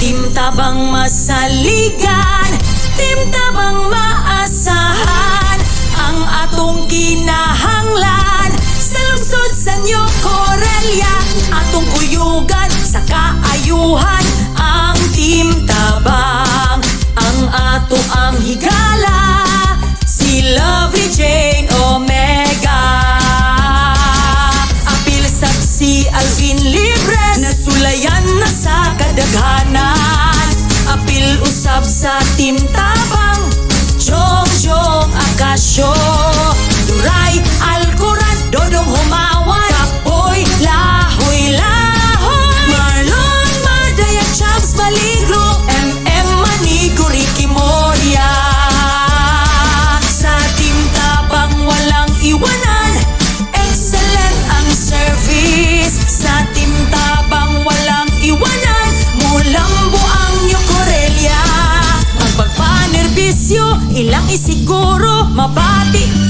Timtabang masaligan Timtabang maasahan Ang atong kinahanglan. Sa lungsod sa New Corellia Atong kuyugan sa kaayuhan. Ang timtabang Ang ato ang higala Si Lovely Jane Omega. Apil si Alvin Libres Nasulayan na sa kadaghanan sa timtabang Jong Jong Akasyo ilang isiguro Mabati